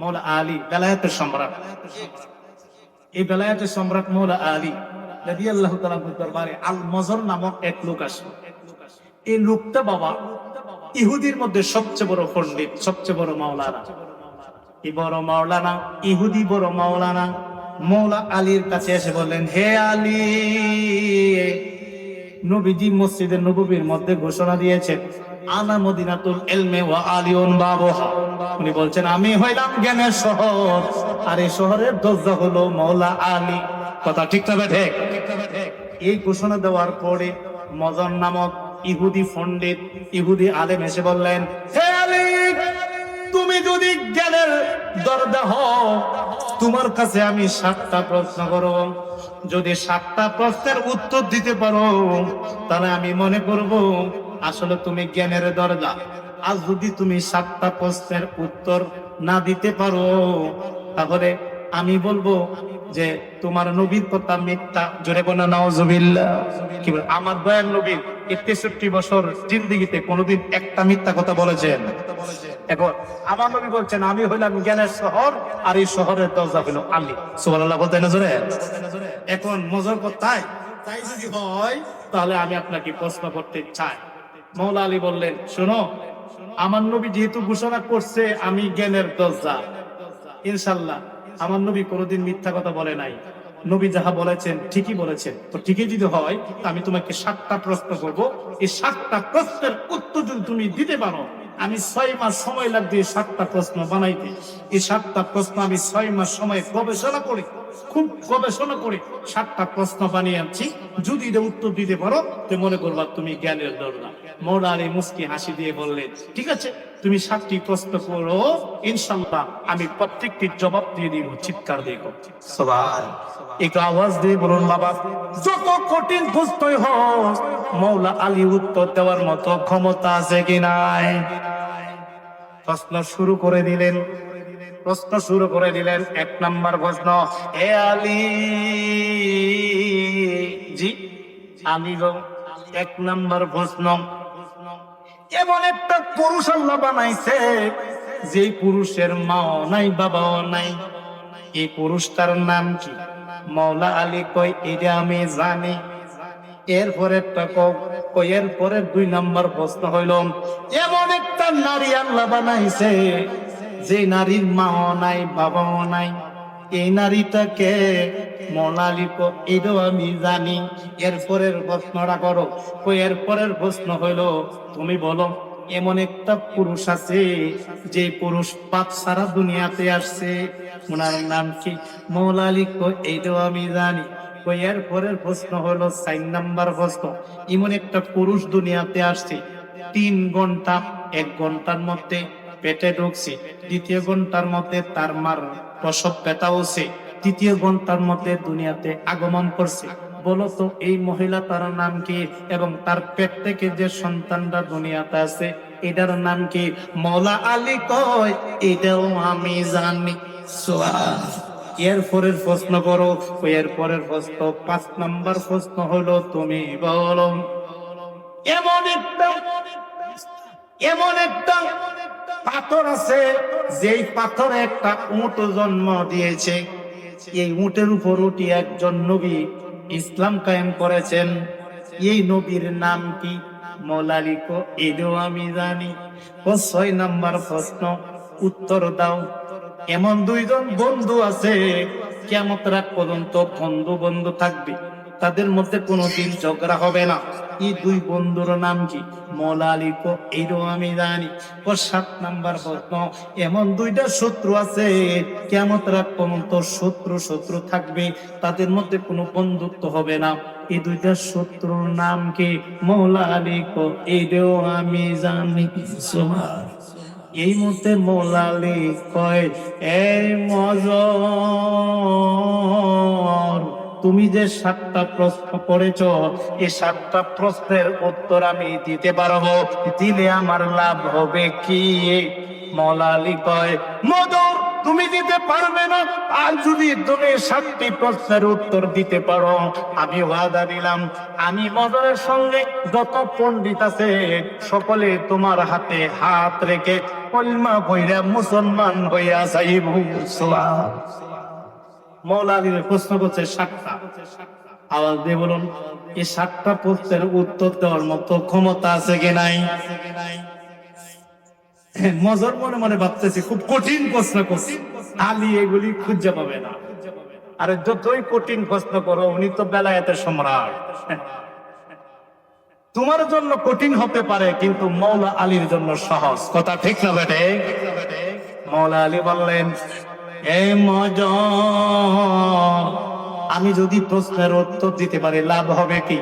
মৌলা আলী, বেলায়েতের সম্রাট। এই বেলায়াতের সম্রাট মৌলা আলী রাজি আল্লাহ দরবারে আল মজর নামক এক লোক আসলো। এই লোকটা বাবা ইহুদির মধ্যে সবচেয়ে বড় পণ্ডিত, সবচেয়ে বড় মাওলানা। এই বড় মাওলানা, ইহুদি বড় মাওলানা মৌলা আলীর কাছে এসে বললেন, হে আলী, নবীজি মসজিদের নববীর মধ্যে ঘোষণা দিয়েছেন আনা মদিনাতুল এলমে ওয়া আলিউন বাবুহা। উনি বলছেন, আমি হইলাম জ্ঞানের শহর। আর এই শহরের দরজা হলো মৌলা আলী। কথা ঠিক তবে ঠিক এই ঘোষণা দেওয়ার পরে মজন নামক ইহুদি পণ্ডিত, ইহুদি আলেম এসে বললেন, হে আলী, তুমি যদি জ্ঞানের দরজা হও, তোমার কাছে আমি সাতটা প্রশ্ন করব। যদি সাতটা প্রশ্নের উত্তর দিতে পারো, তাহলে আমি মনে করব আসলে তুমি জ্ঞানের দরজা। আর যদি তুমি সাতটা প্রশ্নের উত্তর না দিতে পারো, তাহলে আমি বলব যে তোমার নবীর কথা মিথ্যা, জোরে কোনা কি বলে? আমার দয়াল নবীর তেষট্টি বছর জিন্দিগিতে কোনোদিন একটা মিথ্যা কথা বলেছেন। এখন আমার নবী বলছেন, আমি হইলাম জ্ঞানের শহর, আর এই শহরের দরজা হইল আলী। বলতে না জোরে? এখন মজার কথাই তাই যদি হয়, তাহলে আমি আপনাকে প্রশ্ন করতে চাই। মৌলা আলী বললেন, শোনো, আমার নবী যেহেতু ঘোষণা করছে আমি জ্ঞানের দরজা, ইনশাল্লাহ আমার নবী কোনোদিন মিথ্যা কথা বলে নাই। নবী যাহা বলেছেন ঠিকই বলেছেন। তো ঠিকই যদি হয় আমি তোমাকে সাতটা প্রশ্ন করব। এই সাতটা প্রশ্নের উত্তর যদি তুমি দিতে পারো, আমি ছয় মাস সময় লাগবে এই সাতটা প্রশ্ন বানাইতে। এই সাতটা প্রশ্ন আমি ছয় মাস সময় গবেষণা করি, খুব গবেষণা করে সাতটা প্রশ্ন বানিয়ে আনছি। যদি উত্তর দিতে পারো, তো মনে করবা তুমি জ্ঞানের দরজা। মৌলা আলী মুস্কি হাসি দিয়ে বললেন ঠিক আছে তুমি সাতটি প্রশ্ন করো ইনশাল্লাহ আমি প্রত্যেকটির জবাব দিয়ে দিব চিৎকার দিয়ে। সুবহান। একটু আওয়াজ দিয়ে বলুন বাবা। যত কঠিন প্রশ্নই হোক মৌলা আলী উত্তর দেওয়ার মতো ক্ষমতা আছে কি নাই? প্রশ্ন শুরু করে দিলেন। প্রশ্ন শুরু করে দিলেন এক নাম্বার প্রশ্ন এ আলী জি। আমি এক নাম্বার প্রশ্ন। এমন একটা পুরুষ আল্লাহ বানাইছে যে পুরুষের মাও নাই, বাবাও নাই। এই পুরুষটার নাম কি? মৌলা আলী কই এটা আমি জানি। এরপরে এর পরে দুই নম্বর প্রশ্ন হইল, এমন একটা নারী আল্লাহ বানাইছে, যে নারীর মাও নাই, বাবাও নাই। এই নারীটাকে মনালিক এটাও আমি জানি। এরপরের প্রশ্নটা করো। কই, এরপরের প্রশ্ন হইল, তুমি বলো, এমন একটা পুরুষ আছে, যে পুরুষ পাপ সারা দুনিয়াতে আসছে। ওনার নাম কি? মৌলালিক এইটাও আমি জানি। তো এর পরের প্রশ্ন হলো চার নাম্বার প্রশ্ন। এমন একটা পুরুষ দুনিয়াতে আসছে, তিন ঘণ্টা, এক ঘণ্টার মধ্যে পেটে ঢুকছে। দ্বিতীয় ঘণ্টার মধ্যে তার মার প্রসব পেতা হচ্ছে। তৃতীয় ঘণ্টার মধ্যে দুনিয়াতে আগমন করছে। বলো তো, এই মহিলা তার নাম কি এবং তার পেট থেকে যে সন্তানটা দুনিয়াতে আছে, এটার নাম কি? মৌলা আলী কয়, এটাও আমি জানি। সোয়া এর পরের প্রশ্ন করো। এর পরের প্রশ্ন, পাঁচ নাম্বার প্রশ্ন হলো, তুমি বলো, এমন একটা এমন একটা পাথর আছে, যেই পাথরে একটা উঁট জন্ম দিয়েছে। এই উটের উপর উঠি একজন নবী ইসলাম কায়েম করেছেন। এই নবীর নাম কি? মৌলালিক এদেও আমি জানি। ও ছয় নাম্বার প্রশ্ন, উত্তর দাও। এমন দুইজন বন্ধু আছে কেমন রাত পর্যন্ত বন্ধু বন্ধু থাকবে। তাদের মধ্যে কোনোদিন ঝগড়া হবে না। এই দুই বন্ধুর নাম কি? মৌলা আলী কো এইটাও আমি জানি। ও সাত নাম্বার প্রশ্ন, এমন দুইটা শত্রু আছে কেমন রাত পর্যন্ত শত্রু শত্রু থাকবে, তাদের মধ্যে কোনো বন্ধুত্ব হবে না। এই দুইটা শত্রুর নাম কি? মৌলা আলী কো এইটাও আমি জানি। এই মুহূর্তে মোলালি কয় এই মজর তুমি যে সাতটা প্রশ্ন করেছ এই সাতটা প্রশ্নের উত্তর আমি দিতে পারব। দিলে আমার লাভ হবে কি? মলালি কয় মজর তুমি দিতে পারবে না। আর যদি তুমি সাতটি প্রশ্নের উত্তর দিতে পারো, আমি ওয়াদা দিলাম আমি মজরের সঙ্গে যত পণ্ডিত আছে, সকলে তোমার হাতে হাত রেখে কলমা কইরা মুসলমান হইয়া যাইব। মৌলা প্রশ্ন করছে সাতটা। আওয়াজ দিয়ে বলুন, এই সাতটা প্রশ্নের উত্তর দেওয়ার মতো ক্ষমতা আছে কি নাই? মজার মনে মনে ভাবতেছি, খুব কঠিন প্রশ্ন করছি। আলী এগুলি খুঁজে পাবে না। আরে যতই কঠিন প্রশ্ন করো, উনি তো বেলায়েতের সম্রাট। তোমার জন্য কঠিন হতে পারে, কিন্তু মৌলা আলীর জন্য সহজ। কথা ঠিক না বেটে? মৌলা আলী বললেন আমি যদি প্রশ্নের উত্তর দিতে পারি, লাভ হবে কি?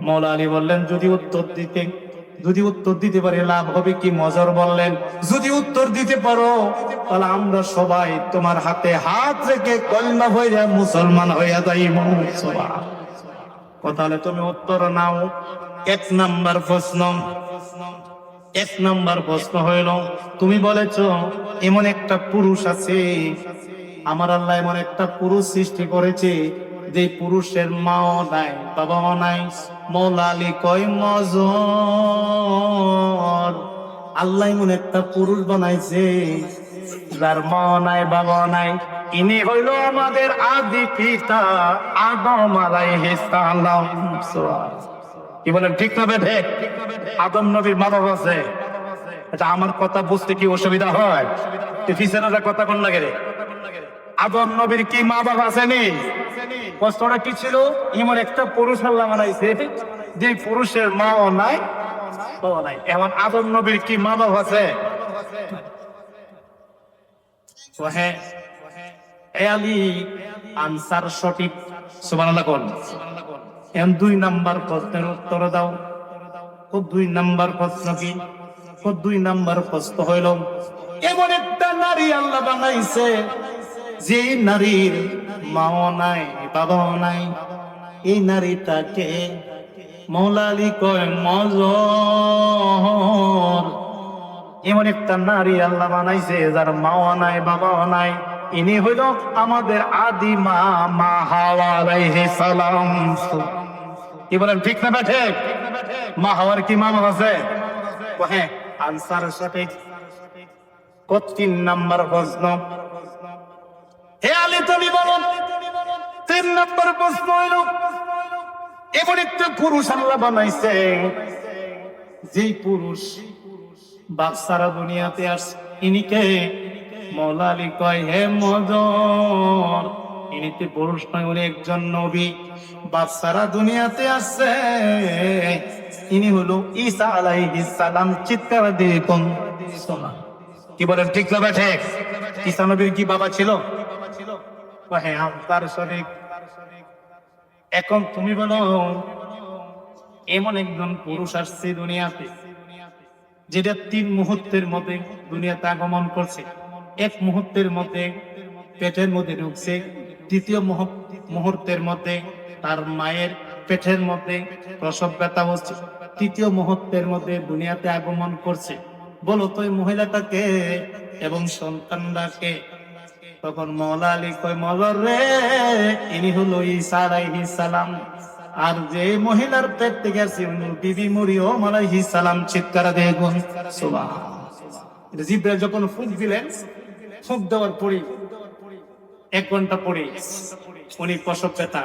মৌলা আলী বললেন, যদি উত্তর দিতে, যদি উত্তর দিতে পারি, লাভ হবে কি? মজর বললেন, যদি উত্তর দিতে পারো, তাহলে আমরা সবাই তোমার হাতে হাত রেখে কলমা হইয়া মুসলমান হইয়া যাই তাহলে তুমি উত্তর নাও। এক নাম্বার প্রশ্ন। এক নাম্বার প্রশ্ন হইল, তুমি বলেছ, এমন একটা পুরুষ আছে। আমার আল্লাহ এমন একটা পুরুষ সৃষ্টি করেছে, যে পুরুষের মাও নাই, বাবাও নাই মৌলা আলী কয় মজর। আল্লাহ এমন একটা পুরুষ বানাইছে, যার মা নাই বাবা নাই। ইনি হইল আমাদের আদি পিতা, আদম আলাইহিস সালাম। কি বলেন, ঠিক না বেঠে? আদম নবীর মা আছে। এটা আমার কথা বুঝতে কি অসুবিধা হয়? পিছনে কথা কোন লাগে আদম নবীর কি মা বাবা আসেনি? কষ্টটা কি ছিল? এমন একটা পুরুষ আল্লাহ বানাইছে, যে পুরুষের নাই বাবা নাই। এমন আদম নবীর কি মা বাবা আছে? হ্যাঁ আনসার সঠিক। সুবহানাল্লাহ কোন। এম দুই নাম্বার প্রশ্নের উত্তর দাও। ও দুই নাম্বার প্রশ্ন কি? ও দুই নাম্বার প্রশ্ন হইল, এমন একটা নারী আল্লাহ বানাইছে যে নারীর মাও নাই, বাবাও নাই। এই নারীটাকে মৌলালি কয় মজর। এমন একটা নারী আল্লাহ বানাইছে, যার মাও নাই, বাবাও নাই। ইনি হইল আমাদের আদি মা মা হাওয়া সালাম। কি বলেন, ঠিক না বেঠে মা হাওয়ার কি মা আছে? হ্যাঁ আনসার সঠিক তিন নাম্বার প্রশ্ন। হে আলী তুমি বলো, তিন নম্বর প্রশ্ন হইল, এমন একটা পুরুষ আল্লাহ বানাইছে যেই পুরুষ দুনিয়াতে আস। ইনিকে মৌলা কয়, হে মজর ইনিতে পুরুষ নয়, উনি একজন নবী। বাপ সারা দুনিয়াতে আসছে ইনি হলো ঈসা আলাইহিস সালাম, চিৎকার দিয়ে কোন কি বলেন, ঠিক না ঠিক ঈসা নবীর কি বাবা ছিল? হ্যাঁ তার শরীর এখন তুমি বলো, এমন একজন পুরুষ আসছে দুনিয়াতে, যেটা তিন মুহূর্তের মধ্যে দুনিয়াতে আগমন করছে। এক মুহূর্তের মধ্যে পেটের মধ্যে ঢুকছে। দ্বিতীয় মুহূর্তের মধ্যে তার মায়ের পেটের মধ্যে প্রসব ব্যথা হচ্ছে। তৃতীয় মুহূর্তের মধ্যে দুনিয়াতে আগমন করছে। বলো তো মহিলাটাকে এবং সন্তানটাকে। তখন মৌলা আলী কয় মজর রে, ইনি হলো ঈসা সালাম। আর যে মহিলার পেট থেকে আসছে বিবি মরিয়ম আলাইহিস সালাম। চিৎকার দিয়ে যখন ফুঁক দিলেন, ফুঁক দেওয়ার পরে এক ঘণ্টা পরে উনি প্রসব পেতা।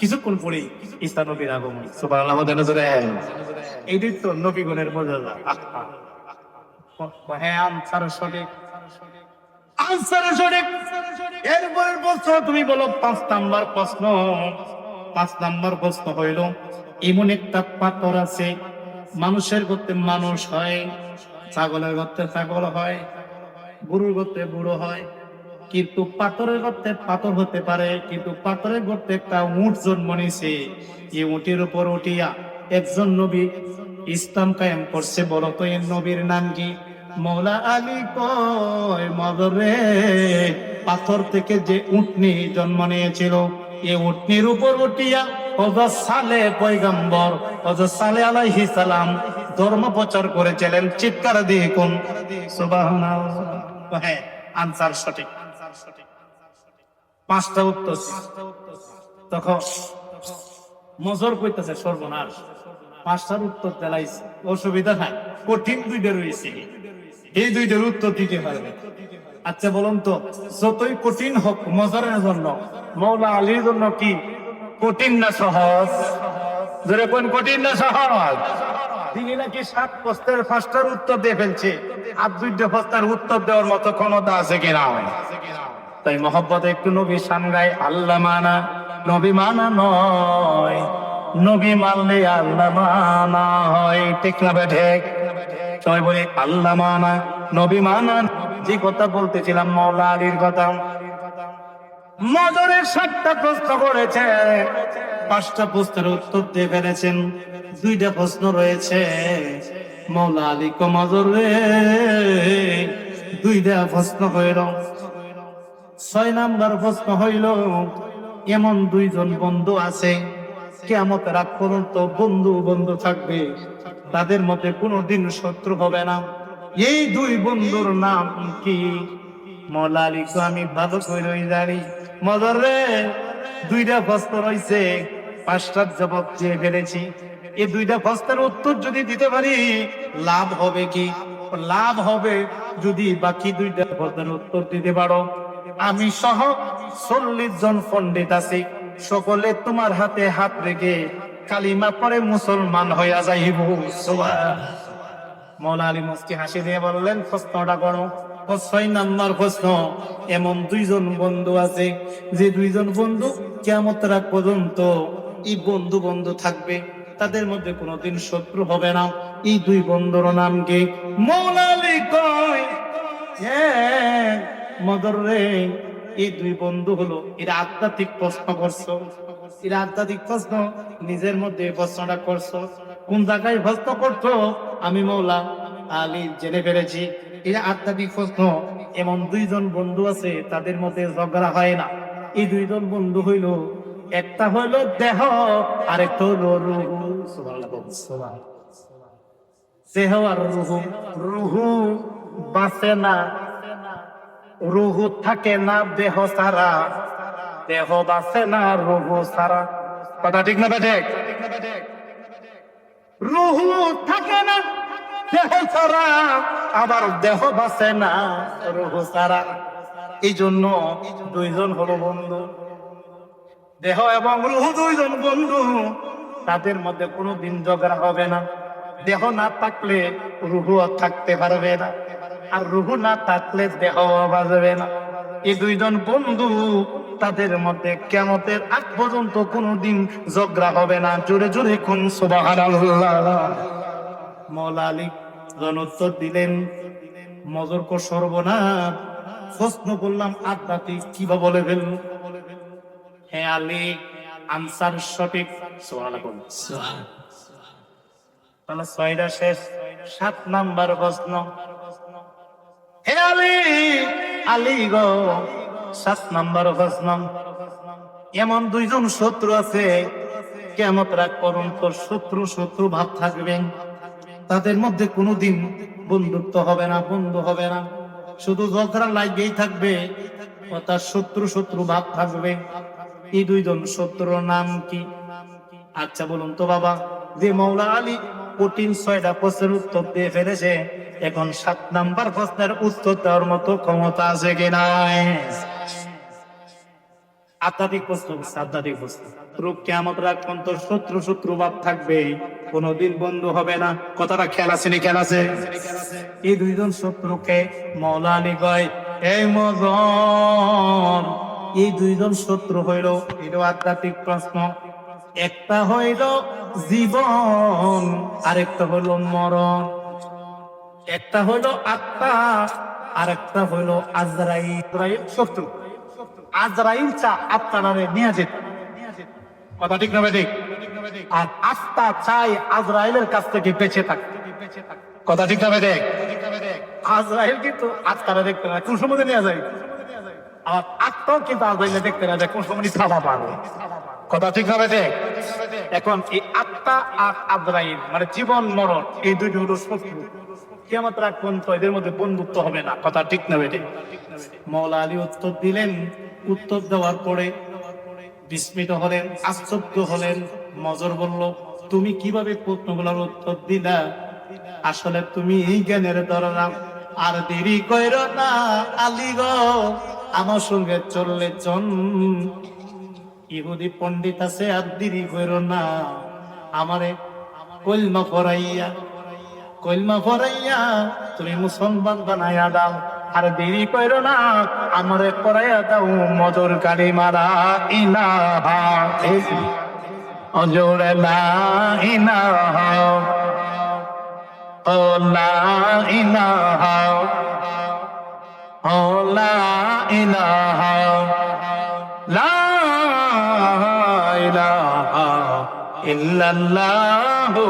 কিছুক্ষণ পরে ঈসা নবীর আগমন। সুবহানাল্লাহ আমাদের নজরে এইটাই তো নবীগণের মর্যাদা। হ্যাঁ আনসার সঠিক। আনসার সঠিক। এরপরের প্রশ্ন তুমি বলো পাঁচ নাম্বার প্রশ্ন। পাঁচ নাম্বার প্রশ্ন হইল এমন একটা পাথর আছে মানুষের করতে মানুষ হয় ছাগলের করতে ছাগল হয় গরুর করতে বুড়ো হয় কিন্তু পাথরের গর্তে পাথর হতে পারে, কিন্তু পাথরের গর্তে একটা উঁট জন্ম নিছে এই উঁটের উপর উঠিয়া একজন নবী ইসলাম কায়েম করছে, বলো তো এই নবীর নাম কি? মৌলা আলী কয়, মদরে পাথর থেকে যে উটনি জন্ম নিয়েছিল, এই উটনির উপর উঠিয়া হযরত সালে পয়গম্বর, হযরত সালে আলাইহি সালাম ধর্ম প্রচার করেছিলেন, চিৎকার দিয়ে কোন হ্যাঁ আনসার সঠিক। পাঁচটা উত্তর তখন মজর কইতেছে, সর্বনাশ। পাঁচটার উত্তর দেলাইছে। অসুবিধা নাই, কঠিন দুইটা রয়েছে এই দুইটার উত্তর দিতে পারবে আচ্ছা বলুন তো, যতই কঠিন হোক, মজরের জন্য, মৌলা আলীর জন্য কি কঠিন না সহজ? ধরে কোন কঠিন না সহজ? তিনি নাকি সাত প্রশ্নের পাঁচটার উত্তর দিয়ে ফেলছে। আর দুইটা প্রশ্নের উত্তর দেওয়ার মতো ক্ষমতা আছে কিনা? তাই মহব্বত একটু নবী সামগায় আল্লাহ মানা। নবী মানা নয়, নবী মানলে আল্লাহ মানা হয়। ঠিক না বেঠেক সবাই বলে আল্লাহ মানা, নবী মানা। যে কথা বলতেছিলাম মৌলা আলীর কথা। মজরের সাতটা প্রশ্ন করেছে, পাঁচটা প্রশ্নের উত্তর দিয়ে ফেলেছেন। দুইটা প্রশ্ন রয়েছে মৌলা আলী কমজর দুইটা প্রশ্ন হইল ছয় নাম্বার প্রশ্ন হইল, এমন দুইজন বন্ধু আছে কেমন রাগ পর্যন্ত বন্ধু বন্ধু থাকবে, তাদের মধ্যে কোনোদিন শত্রু হবে না। এই দুই বন্ধুর নাম কি? মৌলা আলীকে আমি ভালো করে জানি। মজর রে, দুইটা প্রশ্ন রয়েছে পাঁচটার জবাব দিয়ে ফেলেছি। এই দুইটা প্রশ্নের উত্তর যদি দিতে পারি, লাভ হবে কি? লাভ হবে যদি বাকি দুইটা প্রশ্নের উত্তর দিতে পারো। আমি সহ চল্লিশ জন পণ্ডিত আছি। সকলে তোমার হাতে হাত রেখে কালিমা পরে মুসলমান হইয়া যাইব। মৌলা আলী মুস্তি হাসি দিয়ে বললেন প্রশ্নটা করো। ছয় নাম্বার প্রশ্ন। এমন দুইজন বন্ধু আছে যে দুইজন বন্ধু কেমন রাখ পর্যন্ত এই বন্ধু বন্ধু থাকবে। তাদের মধ্যে কোনোদিন শত্রু হবে না। এই দুই বন্ধুর নাম কি? মৌলা আলী কয় হ্যাঁ, মদর রে, এই দুই বন্ধু হলো, এরা আধ্যাত্মিক প্রশ্ন করছ। এরা আধ্যাত্মিক প্রশ্ন নিজের মধ্যে প্রশ্নটা করছ। কোন জায়গায় প্রশ্ন করছ? আমি মৌলা আলী জেনে ফেলেছি। এরা আধ্যাত্মিক প্রশ্ন, এমন দুইজন বন্ধু আছে, তাদের মধ্যে ঝগড়া হয় না। এই দুইজন বন্ধু হইল, একটা হইল দেহ আর একটা হইল রুহু রুহু বাঁচে না রুহু থাকে না দেহ সারা। দেহ বাঁচে না রুহু সারা। কথা ঠিক না বেঠে রুহু থাকে না দেহ সারা, আবার দেহ বাঁচে না রুহু সারা। এই জন্য দুইজন হলো বন্ধু। দেহ এবং রুহু দুইজন বন্ধু। তাদের মধ্যে কোনো দিন ঝগড়া হবে না। দেহ না থাকলে রুহু থাকতে পারবে না। আর রুহু না থাকলে দেহ বাজবে না। এই দুইজন বন্ধু তাদের মধ্যে কেমতের আগ পর্যন্ত কোনোদিন ঝগড়া হবে না। জোরে জোরে কোন সুবহানাল্লাহ। মৌলা আলী জন দিলেন মজর্ক সর্বনাথ প্রশ্ন করলাম আধ্যাত্মিক কীভাবে বলে হ্যাঁ আলী আনসার সঠিক। তাহলে ছয়টা শেষ সাত নাম্বার প্রশ্ন। সাত নাম্বার এমন দুইজন শত্রু আছে কেমন রাগ পর্যন্ত শত্রু শত্রু ভাব থাকবে তাদের মধ্যে কোনোদিন বন্ধুত্ব হবে না, বন্ধু হবে না। শুধু ঝগড়া লাগেই থাকবে তার শত্রু শত্রু ভাব থাকবে। এই দুইজন শত্রুর নাম কি? আচ্ছা বলুন তো বাবা, যে মৌলা আলী কঠিন ছয়টা প্রশ্নের উত্তর দিয়ে ফেলেছে এখন সাত নাম্বার প্রশ্নের উত্তর দেওয়ার মতো ক্ষমতা আছে কি নাই? আধ্যাত্মিক প্রশ্ন আধ্যাত্মিক প্রশ্ন। রূপ কেমন রাখবেন তোর শত্রু শত্রু ভাব থাকবে, কোনদিন বন্ধু হবে না। কথাটা খেয়াল আছে নি, খেয়াল আছে? এই দুইজন শত্রুকে মৌলা আলী কয় এই মজন এই দুইজন শত্রু হইল, এটা আধ্যাত্মিক প্রশ্ন। একটা হইল জীবন, আরেকটা হইল মরণ। একটা হইল আত্মা আর একটা হইল আজরাইল। শত্রু। আজরাইল চা আত্মারে নিয়ে যেত কথা ঠিক না ঠিক? আর আত্মা চাই আজরাইলের কাছ থেকে বেঁচে থাকতে কথা ঠিক না দেখ আজরাইল কিন্তু আত্মারা দেখতে না কোন সময় নিয়ে যায়? আর আত্মাও কিন্তু আজরাইলে দেখতে না যায় কোন সময় থামা পাবে কথা ঠিক না ঠিক? এখন এই আত্মা আর আজরাইল মানে জীবন মরণ, এই দুইটি হলো শত্রু। কেমন রাগ পর্যন্ত এদের মধ্যে বন্ধুত্ব হবে না। কথা ঠিক না বেটে মৌলা আলী উত্তর দিলেন, উত্তর দেওয়ার পরে বিস্মিত হলেন, আশ্চর্য হলেন, মজর বলল, তুমি কীভাবে প্রশ্নগুলোর উত্তর দিলা? আসলে তুমি এই জ্ঞানের ধরলাম আর দেরি কইর না, আলী গো, আমার সঙ্গে চললে চন ইহুদি পণ্ডিত আছে, আর দেরি কইর না। আমারে কলমা পড়াইয়া কলমা পড়াইয়া তুমি মুসলমান বানাইয়া দাও। আর দেরি কইরো না, আমারে পড়াইয়া দাও মজুর গাড়ি মারা ইলাহা। অজোরে লা ইলাহা। ও লা ইলাহা। ও লা ইলাহা। লা ইলাহা ইল্লাল্লাহু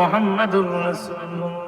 মুহাম্মাদুর রাসূলুল্লাহ।